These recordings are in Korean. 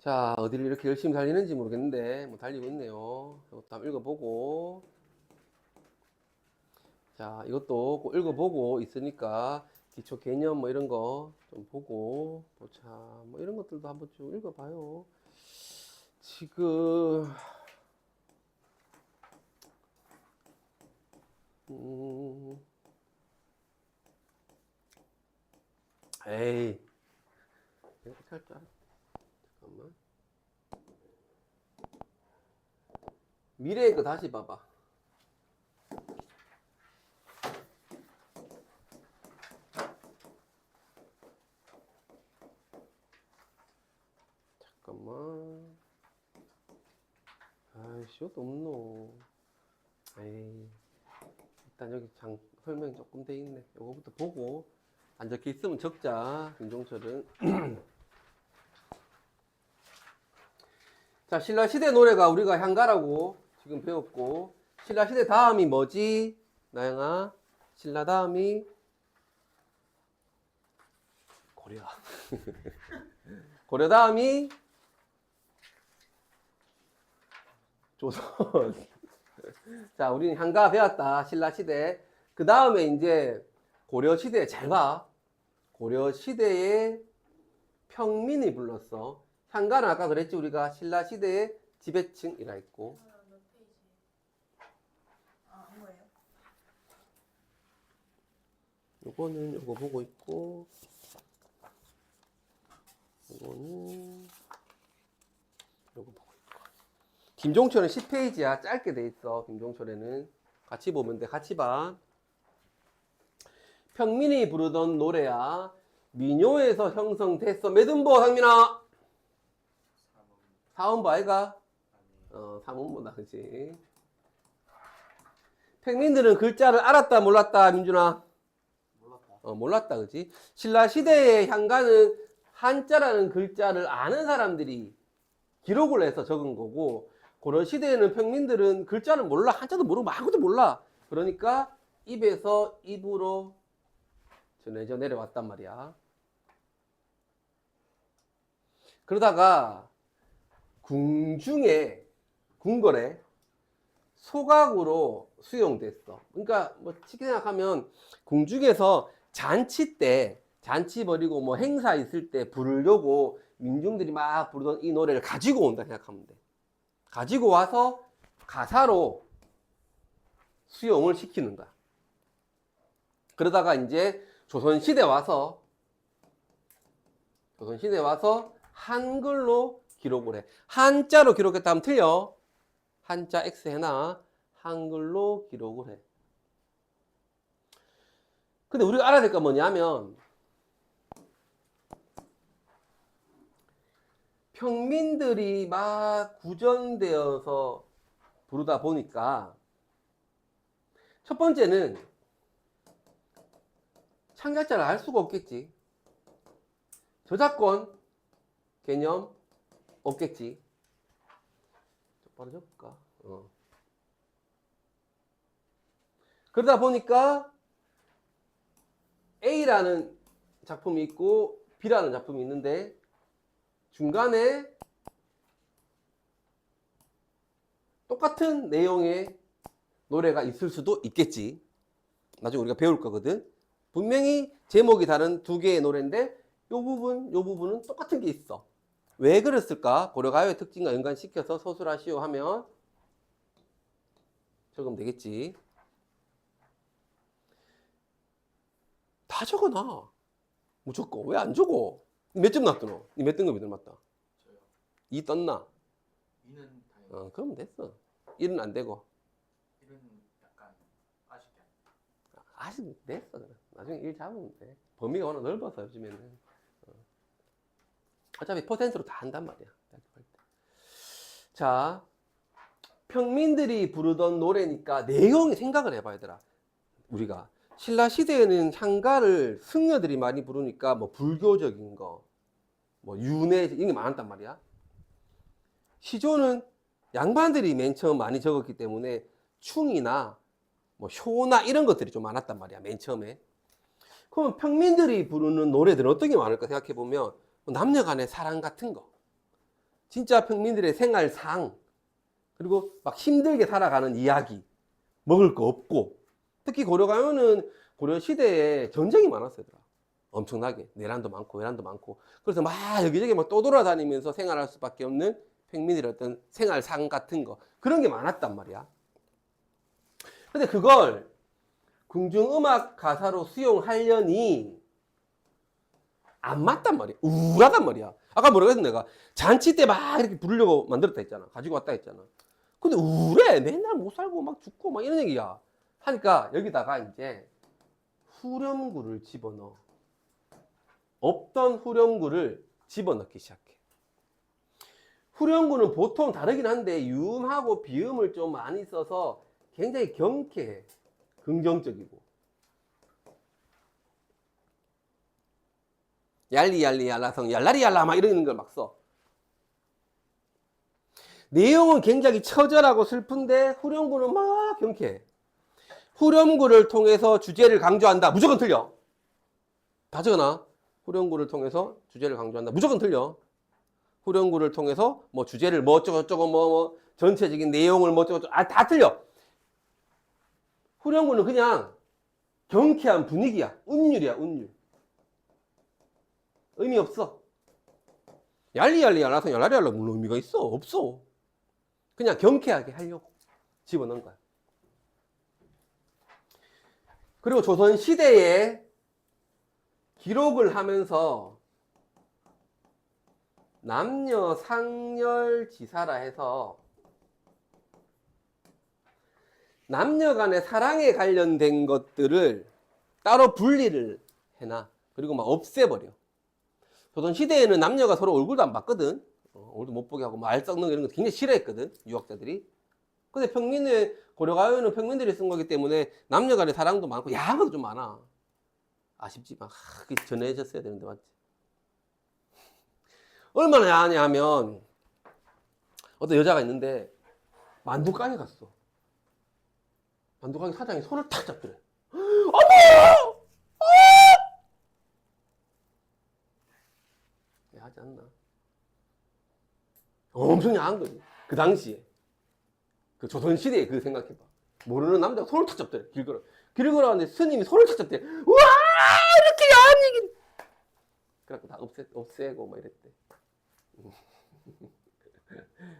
자, 어디를 이렇게 열심히 달리는지 모르겠는데, 뭐 달리고 있네요. 이것도 한번 읽어보고. 자, 이것도 꼭 읽어보고 있으니까, 기초 개념 뭐 이런 거 좀 보고, 보자. 뭐 이런 것들도 한번 쭉 읽어봐요. 지금, 음, 에이, 이거 어떻게 할줄 알아? 잠깐만. 미래의 거 다시 봐봐. 잠깐만. 아이씨, 이것도 없노. 에이. 일단 여기 장, 설명이 조금 돼 있네. 요거부터 보고. 안 적혀 있으면 적자. 김종철은. 자, 신라 시대 노래가 우리가 향가라고 지금 배웠고, 신라 시대 다음이 뭐지? 나영아. 신라 다음이 고려. 고려 다음이 조선. 자, 우리는 향가 배웠다. 신라 시대. 그 다음에 이제 고려 시대 잘 봐. 고려 시대의 평민이 불렀어. 향가는 아까 그랬지 우리가 신라 시대의 지배층이라 했고 아, 몇 페이지? 아, 뭐예요? 요거는 요거 보고 있고 요거는 요거 보고 있고. 김종철은 10페이지야. 짧게 돼 있어. 김종철에는. 같이 보면 돼. 같이 봐. 평민이 부르던 노래야. 민요에서 형성됐어. 매듭보 상민아. 사원부 아이가? 어 사원부다 그치 평민들은 글자를 알았다 몰랐다 민준아. 어, 몰랐다, 그지? 신라 시대의 향가는 한자라는 글자를 아는 사람들이 기록을 해서 적은 거고, 고려 시대에는 평민들은 글자를 몰라, 한자도 모르고 아무것도 몰라. 그러니까 입에서 입으로 전해져 내려왔단 말이야. 그러다가 궁중에 궁궐에 소각으로 수용됐어. 그러니까 뭐 쉽게 생각하면 궁중에서 잔치 때 잔치 벌이고 뭐 행사 있을 때 부르려고 민중들이 막 부르던 이 노래를 가지고 온다 생각하면 돼. 가지고 와서 가사로 수용을 시키는 거야. 그러다가 이제 조선시대 와서 조선시대 와서 한글로 기록을 해. 한자로 기록했다 하면 틀려. 한자 X 해나 한글로 기록을 해. 근데 우리가 알아야 될 건 뭐냐면 평민들이 막 구전되어서 부르다 보니까 첫 번째는 창작자를 알 수가 없겠지. 저작권 개념 없겠지. 좀 빠르져볼까? 어. 그러다 보니까 A라는 작품이 있고 B라는 작품이 있는데 중간에 똑같은 내용의 노래가 있을 수도 있겠지. 나중에 우리가 배울 거거든. 분명히 제목이 다른 두 개의 노래인데 요 부분, 요 부분은 똑같은 게 있어. 왜 그랬을까? 고려가요의 특징과 연관시켜서 서술하시오 하면 적으면 되겠지. 다 적어놔. 무조건. 왜 안 적어? 몇 점 났더노? 니몇 등급이 들맞다? 저요. 이 떴나? 이는 당연히. 어, 그러면 됐어. 1은 안 되고. 이는 약간 아쉽게. 아직 됐어. 그래. 나중에 일 잡으면 돼. 범위가 워낙 넓어서 요즘에는. 어. 어차피 퍼센트로 다 한단 말이야. 대학교 갈 때. 자, 평민들이 부르던 노래니까 내용이 생각을 해봐야 되라. 우리가. 신라 시대에는 향가를 승려들이 많이 부르니까 뭐 불교적인 거, 뭐 윤회 이런 게 많았단 말이야. 시조는 양반들이 맨 처음 많이 적었기 때문에 충이나 뭐 효나 이런 것들이 좀 많았단 말이야 맨 처음에. 그러면 평민들이 부르는 노래들은 어떤 게 많을까 생각해 보면 남녀간의 사랑 같은 거. 진짜 평민들의 생활상 그리고 막 힘들게 살아가는 이야기 먹을 거 없고 특히 고려 가면은 고려 시대에 전쟁이 많았어요. 엄청나게 내란도 많고 외란도 많고 그래서 막 여기저기 막 떠돌아다니면서 생활할 수밖에 없는 평민들의 어떤 생활상 같은 거 그런 게 많았단 말이야. 근데 그걸 궁중 음악 가사로 수용하려니 안 맞단 말이야. 우울하단 말이야. 아까 뭐라고 했어 내가 잔치 때 막 이렇게 부르려고 만들었다 했잖아. 가지고 왔다 했잖아. 근데 우울해. 맨날 못 살고 막 죽고 막 이런 얘기야. 하니까 여기다가 이제 후렴구를 집어넣어. 없던 후렴구를 집어넣기 시작해. 후렴구는 보통 다르긴 한데 유음하고 비음을 좀 많이 써서 굉장히 경쾌해. 긍정적이고. 얄리 얄리 얄라성 얄라리 얄라 막 이러는 걸막 써. 내용은 굉장히 처절하고 슬픈데 후렴구는 막 경쾌해. 후렴구를 통해서 주제를 강조한다. 무조건 틀려. 다 적어놔. 후렴구를 통해서 주제를 강조한다. 무조건 틀려. 후렴구를 통해서 뭐 주제를 뭐 어쩌고저쩌고 뭐, 뭐 전체적인 내용을 뭐 어쩌고저쩌고 아, 다 틀려. 후렴구는 그냥 경쾌한 분위기야. 운율이야, 운율. 의미 없어. 얄리얄리 얄라서 얄라리 얄라 물론 의미가 있어. 없어. 그냥 경쾌하게 하려고 집어넣은 거야. 그리고 조선 시대에 기록을 하면서 남녀 상렬 지사라 해서 남녀 간의 사랑에 관련된 것들을 따로 분리를 해놔. 그리고 막 없애버려. 조선 시대에는 남녀가 서로 얼굴도 안 봤거든. 어, 얼굴도 못 보게 하고 말 썩는 거 이런 거 굉장히 싫어했거든. 유학자들이. 근데 평민의 고려가요는 평민들이 쓴 거기 때문에 남녀 간의 사랑도 많고 야한 것도 좀 많아. 아쉽지만 하, 그게 전해졌어야 되는데 맞지? 얼마나 야하냐 하면 어떤 여자가 있는데 만두 가게 갔어. 만두 가게 사장이 손을 탁 잡더래. 어머! 야하지 않나? 엄청 야한 거지. 그 당시에. 그 조선시대에 그 생각해봐. 모르는 남자가 손을 탁 잡더래. 길 걸어. 길 걸어가는데 스님이 손을 탁 잡대. 우와! 이렇게 야한 얘기. 그래갖고 다 없애, 없애고 막 이랬대.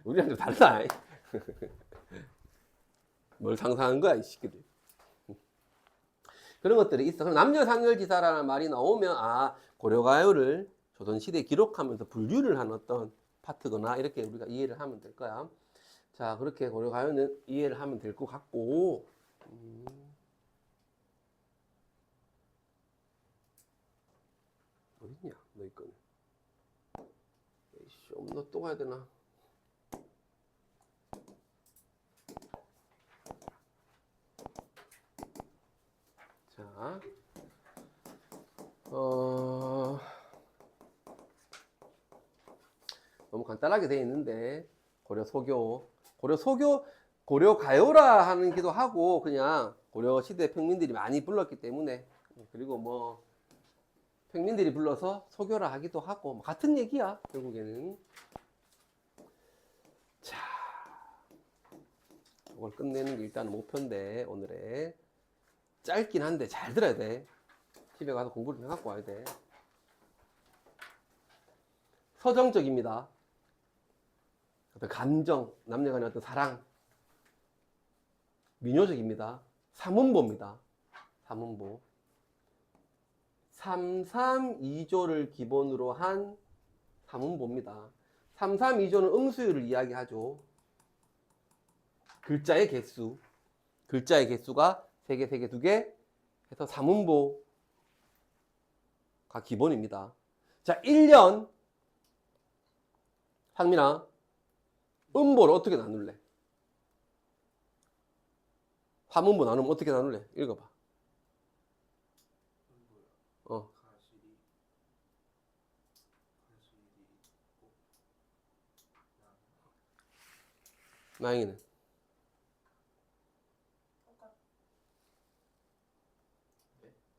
우리랑 좀 달라. 뭘 상상한 거야, 이 새끼들. 그런 것들이 있어. 그럼 남녀상열지사라는 말이 나오면, 아, 고려가요를 조선시대에 기록하면서 분류를 한 어떤 파트거나 이렇게 우리가 이해를 하면 될 거야. 자, 그렇게 고려가요는 이해를 하면 될 것 같고, 음. 어딨냐, 너희 거는. 에이씨, 엄너 또 가야 되나? 자, 어, 너무 간단하게 되어 있는데, 고려 소교, 고려 소교, 고려 가요라 하기도 하고, 그냥 고려 시대 평민들이 많이 불렀기 때문에, 그리고 뭐, 평민들이 불러서 소교라 하기도 하고, 뭐 같은 얘기야, 결국에는. 자, 이걸 끝내는 게 일단 목표인데, 오늘의. 짧긴 한데 잘 들어야 돼. 집에 가서 공부를 좀 해갖고 와야 돼. 서정적입니다. 어떤 감정, 남녀 간의 어떤 사랑. 민요적입니다. 삼문보입니다. 삼문보. 332조를 기본으로 한 삼문보입니다. 332조는 음수율을 이야기하죠. 글자의 개수. 글자의 개수가 3개, 3개, 2개 해서 삼문보가 기본입니다. 자, 1년 상민아 음보를 어떻게 나눌래? 화문보 나누면 어떻게 나눌래? 읽어봐. 어. 나영이는 똑같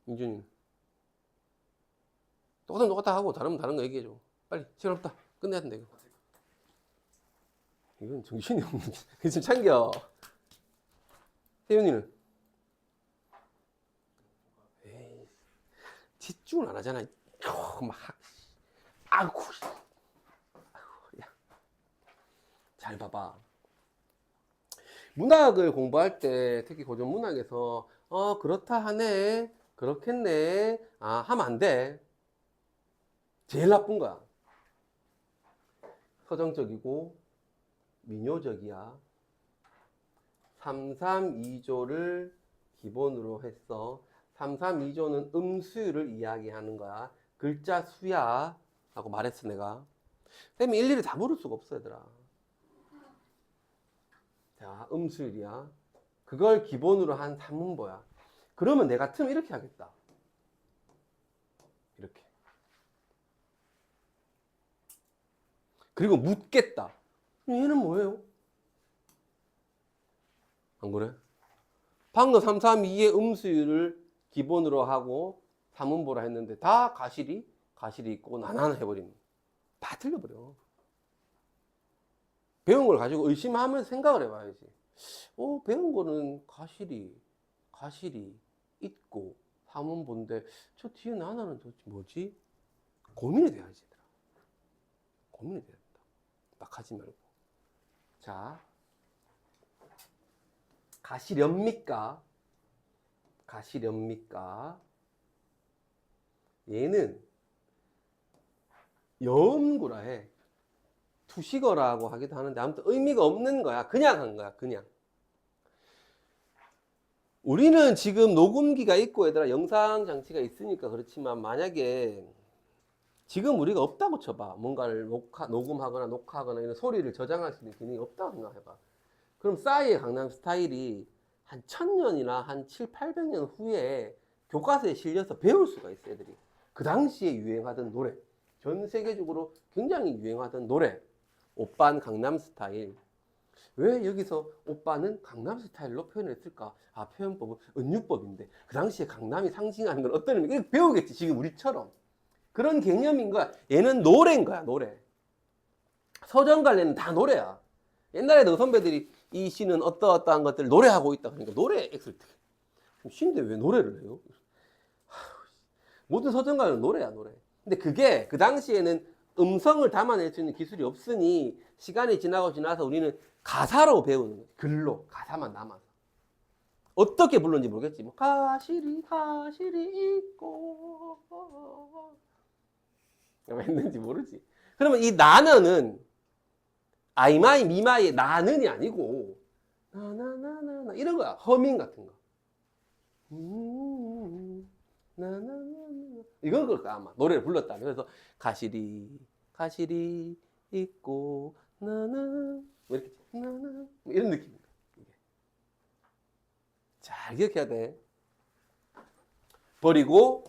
인준이는 똑같으면 똑같다 하고 다르면 다른 거 얘기해줘. 빨리 시간 없다. 끝내야 된다 이거. 이건 정신이 없는 지금 참겨. 태윤이는? 에이 집중을 안 하잖아. 요, 막. 아이고 아이고 야. 잘 봐봐. 문학을 공부할 때 특히 고전 문학에서 어 그렇다 하네. 그렇겠네. 아 하면 안돼. 제일 나쁜 거야. 서정적이고 민요적이야. 332조를 기본으로 했어. 332조는 음수를 이야기하는 거야. 글자 수야 라고 말했어 내가. 쌤이 일일이 다 물을 수가 없어 얘들아. 자 음수율이야. 그걸 기본으로 한 산문보야. 그러면 내 같으면 이렇게 하겠다. 이렇게. 그리고 묻겠다 얘는 뭐예요? 안 그래? 방금 332의 음수율을 기본으로 하고 삼음보라 했는데 다 가실이 가실이 있고 나나나 해버리면 다 틀려버려. 배운 걸 가지고 의심하면서 생각을 해봐야지. 어, 배운 거는 가실이 가실이 있고 삼음보인데 저 뒤에 나나는 도대체 뭐지? 고민이 돼야지. 고민이 돼야 된다. 막 하지 말고. 자, 가시렵니까? 가시렵니까? 얘는 여음구라 해. 투시거라고 하기도 하는데 아무튼 의미가 없는 거야. 그냥 한 거야. 그냥. 우리는 지금 녹음기가 있고 얘들아 영상 장치가 있으니까 그렇지만 만약에 지금 우리가 없다고 쳐봐. 뭔가를 녹화, 녹음하거나 녹화하거나 이런 소리를 저장할 수 있는 기능이 없다고 생각해봐. 그럼 싸이의 강남 스타일이 한 천년이나 한 7, 800년 후에 교과서에 실려서 배울 수가 있어, 애들이. 그 당시에 유행하던 노래. 전 세계적으로 굉장히 유행하던 노래. 오빤 강남 스타일. 왜 여기서 오빠는 강남 스타일로 표현했을까? 아, 표현법은 은유법인데. 그 당시에 강남이 상징하는 건 어떤 의미? 배우겠지, 지금 우리처럼. 그런 개념인 거야. 얘는 노래인 거야, 노래. 서정갈래는 다 노래야. 옛날에도 선배들이 이 시는 어떠어떠한 것들 노래하고 있다. 그러니까 노래 엑셀 때. 시인데 왜 노래를 해요? 모든 서정가는 노래야, 노래. 근데 그게 그 당시에는 음성을 담아낼 수 있는 기술이 없으니 시간이 지나고 지나서 우리는 가사로 배우는 거지. 글로, 가사만 남아서. 어떻게 불렀는지 모르겠지. 뭐, 가시리, 가시리 있고. 뭐 했는지 모르지. 그러면 이 나는은 아이마이 미마이의 나는이 아니고 나나나나나 이런 거야. 허밍 같은 거. 음, 이건 걸 거야 아마. 노래를 불렀다. 그래서 가시리 가시리 있고 나나 뭐 이렇게 나나 뭐 이런 이게. 잘 기억해야 돼. 버리고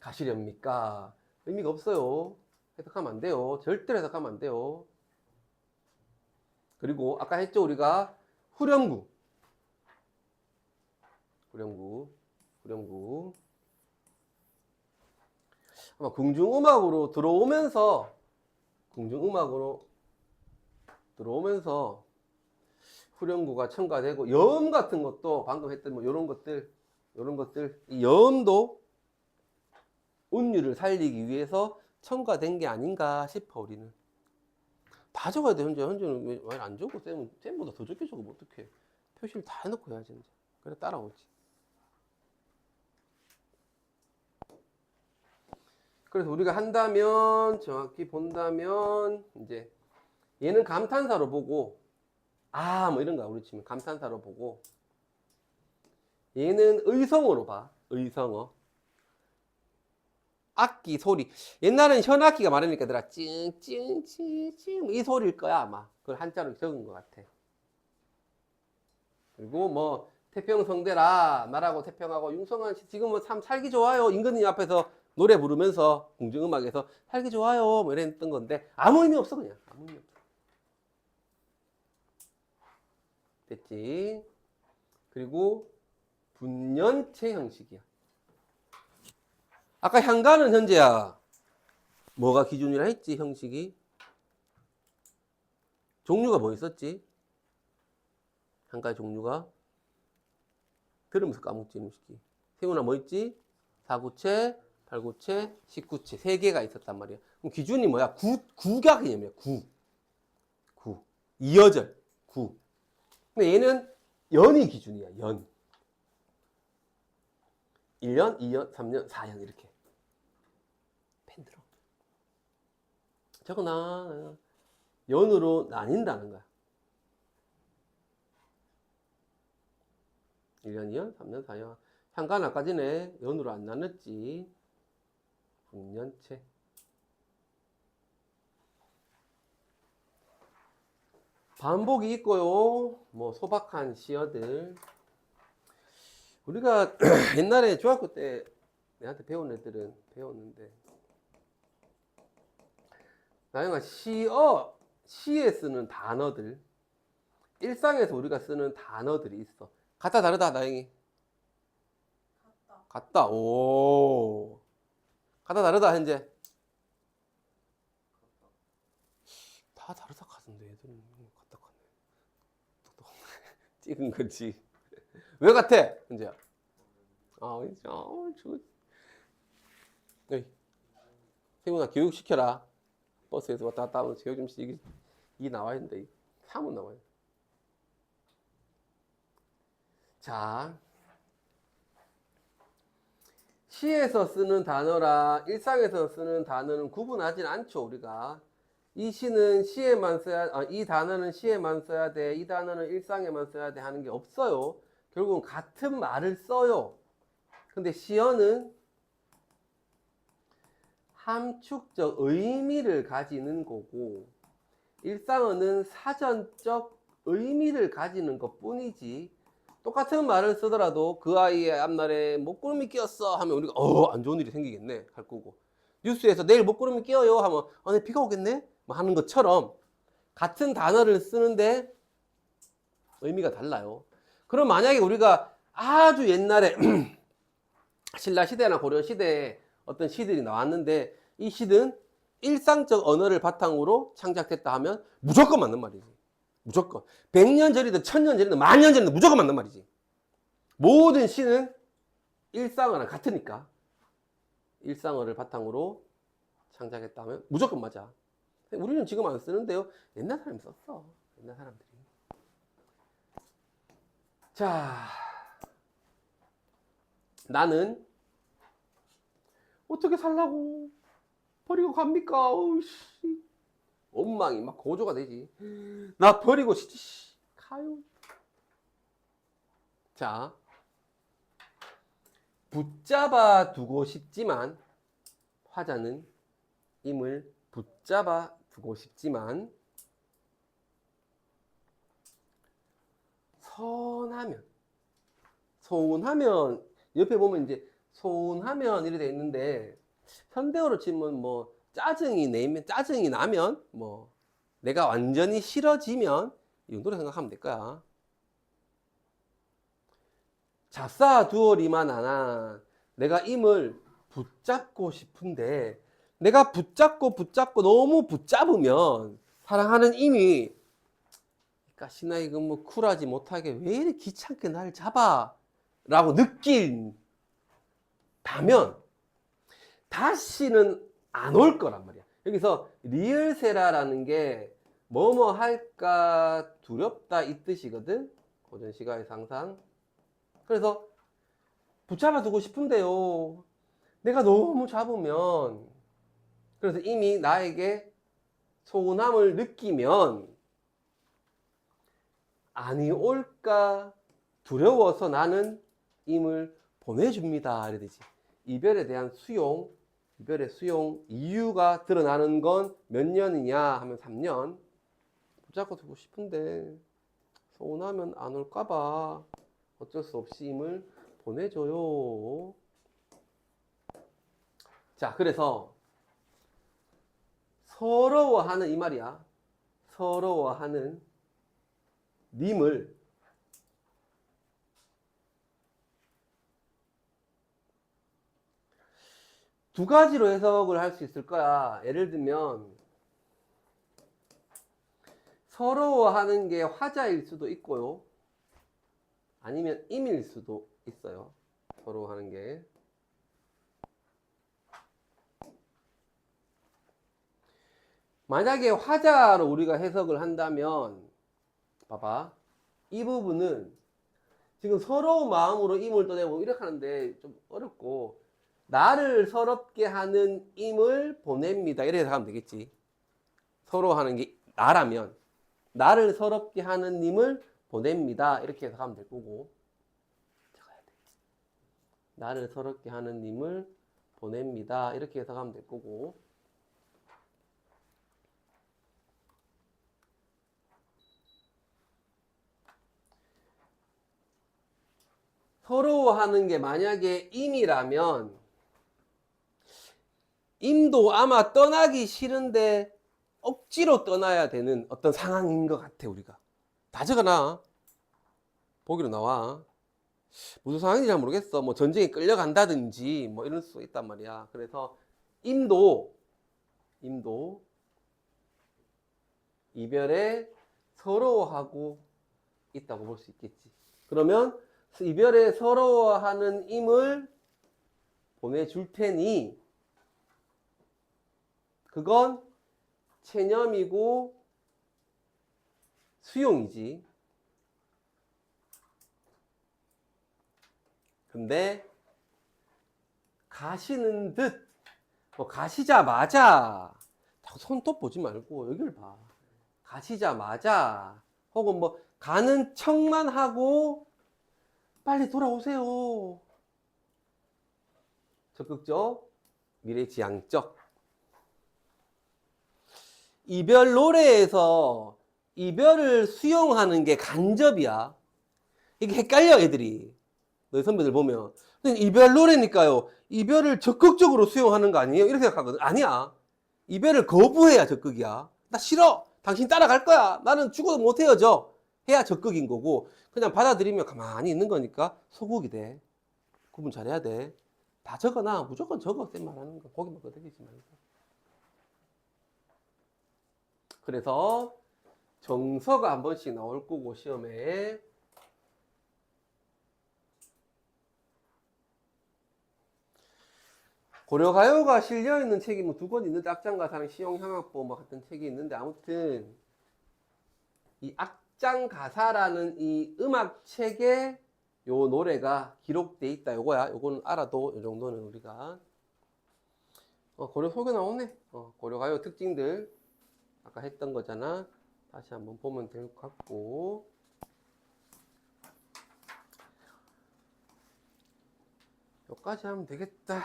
가시렵니까 의미가 없어요. 해석하면 안 돼요. 절대로 해석하면 안 돼요. 그리고 아까 했죠 우리가? 후렴구. 후렴구. 후렴구. 아마 궁중음악으로 들어오면서 궁중음악으로 들어오면서 후렴구가 첨가되고 여음 같은 것도 방금 했던 뭐 이런 것들 이런 것들 이 여음도 운율을 살리기 위해서 첨가된 게 아닌가 싶어 우리는. 다 적어야 돼 현재. 현재는 왜 많이 안 적고 쌤은 쌤보다 더 적게 적으면 어떡해? 표시를 다 해놓고 해야지 이제 그래 따라오지. 그래서 우리가 한다면 정확히 본다면 이제 얘는 감탄사로 보고 아 뭐 이런 거 우리 치면 감탄사로 보고 얘는 의성어로 봐. 의성어 악기 소리. 옛날엔 현악기가 많으니까 얘들아 찡찡찡찡. 이 소리일 거야 아마. 그걸 한자로 적은 것 같아. 그리고 뭐 태평성대라 나라고 태평하고 융성한 시 지금은 참 살기 좋아요. 임금님 앞에서 노래 부르면서 궁중음악에서 살기 좋아요. 뭐 이랬던 건데 아무 의미 없어 그냥. 아무 의미 없어. 됐지? 그리고 분연체 형식이야 아까 향가는 현재야 뭐가 기준이라 했지 형식이 종류가 뭐 있었지? 한 가지 종류가 들으면서 까먹지 새끼. 세훈아 뭐 있지? 사구체, 팔구체, 십구체 세 개가 있었단 말이야. 그럼 기준이 뭐야? 구, 구가 개념이야. 구. 구. 이어절. 구. 근데 얘는 연이 기준이야. 연. 1년, 2년, 3년, 4년 이렇게. 펜 들어. 나 연으로 나뉜다는 거야. 1년, 2년, 3년, 4년. 향간 아까 전에 연으로 안 나눴지. 6년째. 반복이 있고요. 뭐 소박한 시어들. 우리가 옛날에 중학교 때 내한테 배운 애들은 배웠는데 나영아 시어 시에 쓰는 단어들 일상에서 우리가 쓰는 단어들이 있어. 같다 다르다 나영이. 갔다. 같다. 오. 같다 다르다 현재. 다 다르다 카던데 얘들은 같다. 똑똑하네. 찍은 거지. 왜 같아 현재야? 아 진짜 아 저거. 세훈아 교육 시켜라. 버스에서 왔다 갔다 하면 교육 좀 시기 이 나와야 된다. 이 사문 나와야 돼. 자. 시에서 쓰는 단어랑 일상에서 쓰는 단어는 구분하진 않죠, 우리가. 이 시는 시에만 써야, 아, 이 단어는 시에만 써야 돼, 이 단어는 일상에만 써야 돼 하는 게 없어요. 결국은 같은 말을 써요. 근데 시어는 함축적 의미를 가지는 거고, 일상어는 사전적 의미를 가지는 것 뿐이지, 똑같은 말을 쓰더라도 그 아이의 앞날에 목구름이 끼었어 하면 우리가 어 안 좋은 일이 생기겠네 할 거고 뉴스에서 내일 목구름이 끼어요 하면 아 내일 비가 오겠네? 뭐 하는 것처럼 같은 단어를 쓰는데 의미가 달라요. 그럼 만약에 우리가 아주 옛날에 신라 시대나 고려 시대에 어떤 시들이 나왔는데 이 시는 일상적 언어를 바탕으로 창작됐다 하면 무조건 맞는 말이지 무조건. 100년 전이든 1000년 전이든 만 년 전이든 무조건 맞는 말이지. 모든 시는 일상어랑 같으니까. 일상어를 바탕으로 창작했다면 무조건 맞아. 우리는 지금 안 쓰는데요. 옛날 사람이 썼어. 옛날 사람들이. 자. 나는 어떻게 살라고 버리고 갑니까? 어우씨. 원망이 막 고조가 되지. 나 버리고 진짜 씨, 가요. 자, 붙잡아 두고 싶지만 화자는 임을 붙잡아 두고 싶지만 선하면 소운하면 옆에 보면 이제 소운하면 이렇게 돼 있는데 현대어로 치면 뭐 짜증이 내면 짜증이 나면 뭐 내가 완전히 싫어지면 이 정도로 생각하면 될 거야. 잡사 두어리만 하나 내가 임을 붙잡고 싶은데 내가 붙잡고 붙잡고 너무 붙잡으면 사랑하는 임이 가시나 이거 뭐 쿨하지 못하게 왜 이렇게 귀찮게 날 잡아 라고 느낀 다면 다시는 안 올 거란 말이야. 여기서 리을세라라는 게 뭐뭐 할까 두렵다 이 뜻이거든. 고전 시가에서 항상. 그래서 붙잡아 두고 싶은데요. 내가 너무 잡으면 그래서 이미 나에게 소원함을 느끼면 아니 올까 두려워서 나는 임을 보내줍니다. 되지. 이별에 대한 수용, 이별의 수용 이유가 드러나는 건 몇 년이냐 하면 3년. 붙잡고 두고 싶은데 서운하면 안 올까봐 어쩔 수 없이 임을 보내줘요. 자, 그래서 서러워하는 이 말이야. 서러워하는 님을 두 가지로 해석을 할 수 있을 거야. 예를 들면 서러워하는 게 화자일 수도 있고요. 아니면 임일 수도 있어요. 서러워하는 게. 만약에 화자로 우리가 해석을 한다면, 봐봐. 이 부분은 지금 서러운 마음으로 임을 떠내고 이렇게 하는데 좀 어렵고, 나를 서럽게 하는 임을 보냅니다. 이렇게 해석하면 되겠지. 서러워하는 게 나라면, 나를 서럽게 하는 님을 보냅니다. 이렇게 해석하면 될 거고. 나를 서럽게 하는 님을 보냅니다. 이렇게 해석하면 될 거고. 서러워하는 게 만약에 임이라면 임도 아마 떠나기 싫은데 억지로 떠나야 되는 어떤 상황인 것 같아 우리가. 다 적어놔 보기로 나와. 무슨 상황인지 잘 모르겠어. 뭐 전쟁에 끌려간다든지 뭐 이럴 수 있단 말이야. 그래서 임도 임도 이별에 서러워하고 있다고 볼 수 있겠지. 그러면 이별에 서러워하는 임을 보내줄 테니 그건 체념이고 수용이지. 근데 가시는 듯, 뭐 가시자마자 손톱 보지 말고 여기를 봐. 가시자마자 혹은 뭐 가는 척만 하고 빨리 돌아오세요. 적극적, 미래지향적. 이별 노래에서 이별을 수용하는 게 간접이야. 이게 헷갈려, 애들이. 너희 선배들 보면. 이별 노래니까요. 이별을 적극적으로 수용하는 거 아니에요? 이렇게 생각하거든. 아니야. 이별을 거부해야 적극이야. 나 싫어. 당신 따라갈 거야. 나는 죽어도 못 헤어져. 해야 적극인 거고. 그냥 받아들이면 가만히 있는 거니까 소극이 돼. 구분 잘해야 돼. 다 적어놔. 무조건 적어. 쌤 말하는 거. 거기만 거들리지 말고. 그래서 정서가 한 번씩 나올 거고 시험에. 고려가요가 실려 있는 책이 뭐 두 권 있는데 악장가사랑 시용향악보 뭐 같은 책이 있는데 아무튼 이 악장가사라는 이 음악 책에 요 노래가 기록돼 있다. 요거야. 요거는 알아도 요 정도는 우리가. 어, 고려 속에 나오네. 어, 고려가요 특징들 아까 했던 거잖아. 다시 한번 보면 될 것 같고. 여기까지 하면 되겠다.